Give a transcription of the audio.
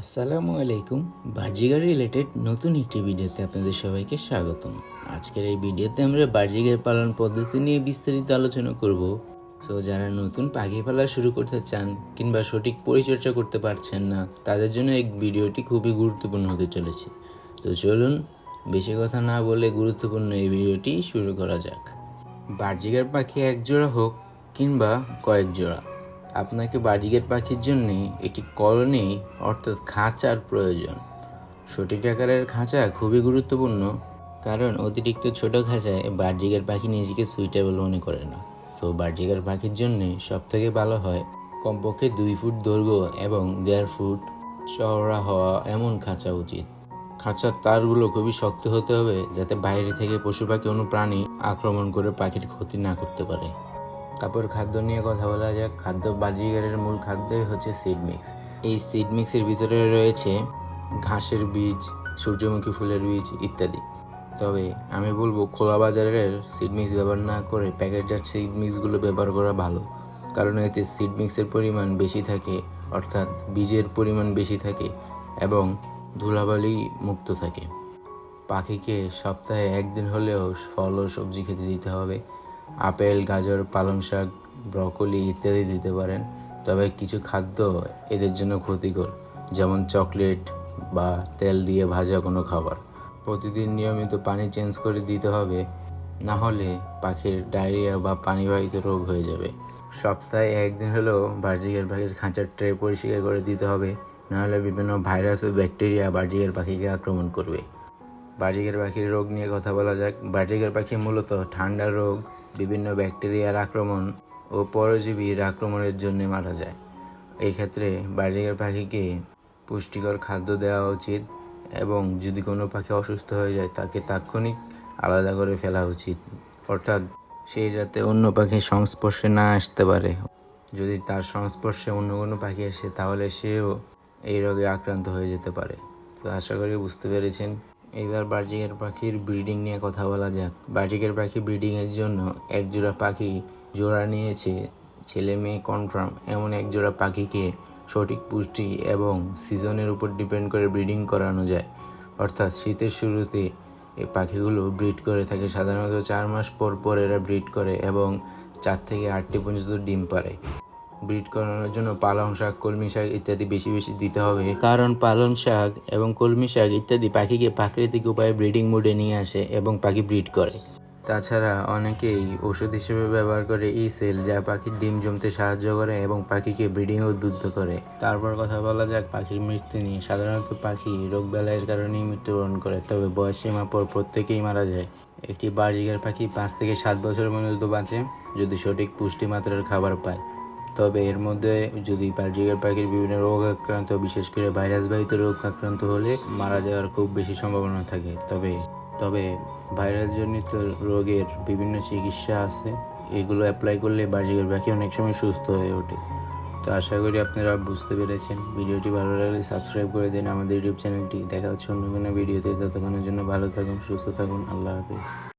আসসালামু আলাইকুম। Budgerigar related নতুন একটি ভিডিওতে আপনাদের সবাইকে স্বাগতম। আজকের এই ভিডিওতে আমরা বার্জিগার পালন পদ্ধতি নিয়ে বিস্তারিত আলোচনা করব। সো যারা নতুন পাখি পালা শুরু করতে চান কিংবা সঠিক পরিচর্যা করতে পারছেন না, তাদের জন্য এই ভিডিওটি খুবই গুরুত্বপূর্ণ হতে চলেছে। তো চলুন, বেশি কথা না বলে গুরুত্বপূর্ণ এই ভিডিওটি শুরু করা যাক। বার্জিগার পাখি এক জোড়া হোক কিংবা কয়েক জোড়া আপনাকে বাজিগের পাখির জন্য একটি কলোনি, অর্থাৎ খাঁচার প্রয়োজন। সঠিক আকারের খাঁচা খুবই গুরুত্বপূর্ণ, কারণ অতিরিক্ত ছোট খাঁচায় বার্জিকের পাখি নিজেকে সুইটেবল মনে করে না। সো বার্জিকের পাখির জন্যে সব থেকে ভালো হয় কমপক্ষে দুই ফুট দৈর্ঘ্য এবং দেড় ফুট চওড়া হওয়া এমন খাঁচা উচিত। খাঁচার তারগুলো খুবই শক্ত হতে হবে যাতে বাইরে থেকে পশু পাখি কোনো প্রাণী আক্রমণ করে পাখির ক্ষতি না করতে পারে। তারপর খাদ্য নিয়ে কথা বলা যাক। খাদ্য বাজিগারের মূল খাদ্যই হচ্ছে সিড মিক্স এই সিড মিক্সের ভিতরে রয়েছে ঘাসের বীজ, সূর্যমুখী ফুলের বীজ ইত্যাদি। তবে আমি বলব, খোলা বাজারের সিড মিক্স ব্যবহার না করে প্যাকেটজাত সিড মিক্সগুলো ব্যবহার করা ভালো। কারণ এতে সিড মিক্সের পরিমাণ বেশি থাকে, অর্থাৎ বীজের পরিমাণ বেশি থাকে এবং ধুলাবালি মুক্ত থাকে। পাখিকে সপ্তাহে একদিন হলেও ফল ও সবজি খেতে দিতে হবে। আপেল, গাজর, পালং শাক, ব্রকলি ইত্যাদি দিতে পারেন। তবে কিছু খাদ্য এদের জন্য ক্ষতিকর, যেমন চকলেট বা তেল দিয়ে ভাজা কোনো খাবার। প্রতিদিন নিয়মিত পানি চেঞ্জ করে দিতে হবে, না হলে পাখির ডায়রিয়া বা পানিবাহিত রোগ হয়ে যাবে। সপ্তাহে একদিন হলেও বার্জিকের পাখির খাঁচার ট্রে পরিষ্কার করে দিতে হবে নাহলে বিভিন্ন ভাইরাস ও ব্যাকটেরিয়া বার্জিকের পাখিকে আক্রমণ করবে। বার্জিকের পাখির রোগ নিয়ে কথা বলা যাক। বার্জিকের পাখি মূলত ঠান্ডা রোগ বিভিন্ন ব্যাকটেরিয়ার আক্রমণ ও পরজীবীর আক্রমণের জন্য মারা যায়। এই ক্ষেত্রে বার্জিকের পাখিকে পুষ্টিকর খাদ্য দেওয়া উচিত এবং যদি কোনো পাখি অসুস্থ হয়ে যায়, তাকে তাৎক্ষণিক আলাদা করে ফেলা উচিত। অর্থাৎ সে যাতে অন্য পাখির সংস্পর্শে না আসতে পারে। যদি তার সংস্পর্শে অন্য কোনো পাখি আসে, তাহলে সেও এই রোগে আক্রান্ত হয়ে যেতে পারে। তো আশা করি বুঝতে পেরেছেন এইবার বার্জিকের পাখির ব্রিডিং নিয়ে কথা বলা যাক। বার্জিকের পাখি ব্রিডিংয়ের জন্য এক জোড়া পাখি জোড়া নিয়েছে ছেলে মেয়ে কনফার্ম। এমন এক জোড়া পাখিকে সঠিক পুষ্টি এবং সিজনের উপর ডিপেন্ড করে ব্রিডিং করানো যায়। অর্থাৎ শীতের শুরুতে এই পাখিগুলো ব্রিড করে থাকে। সাধারণত চার মাস পর পর এরা ব্রিড করে এবং চার থেকে আটটি পর্যন্ত ডিম পারে ব্রিড করানোর জন্য পালং শাক কলমি শাক ইত্যাদি বেশি বেশি দিতে হবে। কারণ পালং শাক এবং কলমি শাক ইত্যাদি পাখিকে প্রাকৃতিক উপায়ে ব্রিডিং মোডে নিয়ে আসে এবং পাখি ব্রিড করে। তাছাড়া অনেকেই ওষুধ হিসেবে ব্যবহার করে এই সেল যা পাখির ডিম জমতে সাহায্য করে এবং পাখিকে ব্রিডিং উদ্বুদ্ধ করে। তারপর কথা বলা যাক পাখির মৃত্যু নিয়ে। সাধারণত পাখি রোগ বেলায়ের কারণেই মৃত্যুবরণ করে তবে বয়স সীমা পর প্রত্যেকেই মারা যায়। একটি বার্জিকার পাখি পাঁচ থেকে সাত বছর পর্যন্ত বাঁচে যদি সঠিক পুষ্টিমাত্রার খাবার পায়। তবে এর মধ্যে যদি বার্জিকার পাখির বিভিন্ন রোগ আক্রান্ত, বিশেষ করে ভাইরাস বাহিত রোগ আক্রান্ত হলে মারা যাওয়ার খুব বেশি সম্ভাবনা থাকে। তবে তবে ভাইরাসজনিত রোগের বিভিন্ন চিকিৎসা আছে। এগুলো অ্যাপ্লাই করলে বার্জিকার পাখি অনেক সময় সুস্থ হয়ে ওঠে। তো আশা করি আপনারা বুঝতে পেরেছেন। ভিডিওটি ভালো লাগলে সাবস্ক্রাইব করে দিন। আমাদের ইউটিউব চ্যানেলটি দেখা হচ্ছে অন্য কোনো ভিডিওতে। ততক্ষণের জন্য ভালো থাকুন, সুস্থ থাকুন। আল্লাহ হাফিজ।